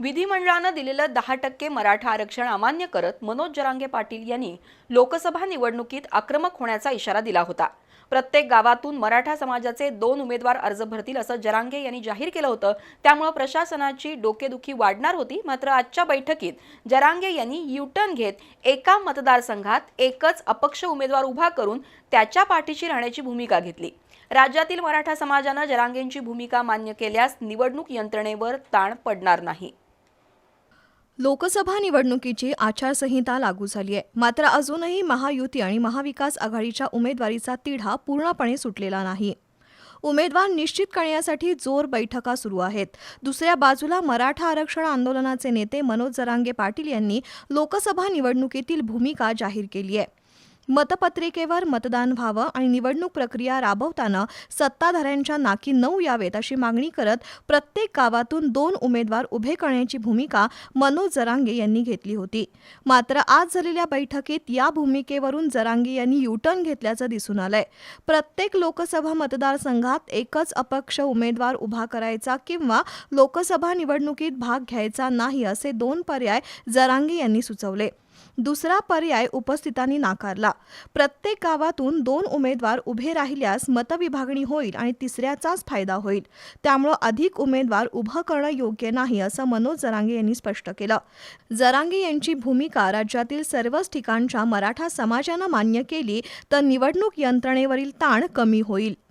विधिमंडळानं दिलेलं दहा टक्के मराठा आरक्षण अमान्य करत मनोज जरांगे पाटील यांनी लोकसभा निवडणुकीत आक्रमक होण्याचा इशारा दिला होता. प्रत्येक गावातून मराठा समाजाचे दोन उमेदवार अर्ज भरतील असं जरांगे यांनी जाहीर केलं होतं. त्यामुळे प्रशासनाची डोकेदुखी वाढणार होती. मात्र आजच्या बैठकीत जरांगे यांनी युटर्न घेत एका मतदारसंघात एकच अपक्ष उमेदवार उभा करून त्याच्या पाठीशी राहण्याची भूमिका घेतली. राज्यातील मराठा समाजानं जरांगेंची भूमिका मान्य केल्यास निवडणूक यंत्रणेवर ताण पडणार नाही. लोकसभा निवडणुकीची आचारसंहिता लागू झाली आहे. मात्र अजूनही महायुती आणि महाविकास आघाडीच्या उमेदवारीचा तिढा पूर्णपणे सुटलेला नाही. उमेदवार निश्चित करण्यासाठी जोर बैठका सुरू आहेत. दुसऱ्या बाजूला मराठा आरक्षण आंदोलनाचे नेते मनोज जरांगे पाटील यांनी लोकसभा निवडणुकीतील भूमिका जाहीर केली आहे. मतपत्रिकेवर मतदान व्हावं आणि निवडणूक प्रक्रिया राबवताना सत्ताधाऱ्यांच्या नाकी नऊ यावेत अशी मागणी करत प्रत्येक गावातून दोन उमेदवार उभे करण्याची भूमिका मनोज जरांगे यांनी घेतली होती. मात्र आज झालेल्या बैठकीत या भूमिकेवरून जरांगे यांनी युटर्न घेतल्याचं दिसून आलंय. प्रत्येक लोकसभा मतदारसंघात एकच अपक्ष उमेदवार उभा करायचा किंवा लोकसभा निवडणुकीत भाग घ्यायचा नाही असे दोन पर्याय जरांगे यांनी सुचवले. दुसरा पर्याय उपस्थितांनी नाकारला. प्रत्येक गावातून दोन उमेदवार उभे राहिल्यास मतविभागणी होईल आणि तिसऱ्याचाच फायदा होईल. त्यामुळं अधिक उमेदवार उभं करणं योग्य नाही असं मनोज जरांगे यांनी स्पष्ट केलं. जरांगे यांची भूमिका राज्यातील सर्वच ठिकाणच्या मराठा समाजानं मान्य केली तर निवडणूक यंत्रणेवरील ताण कमी होईल.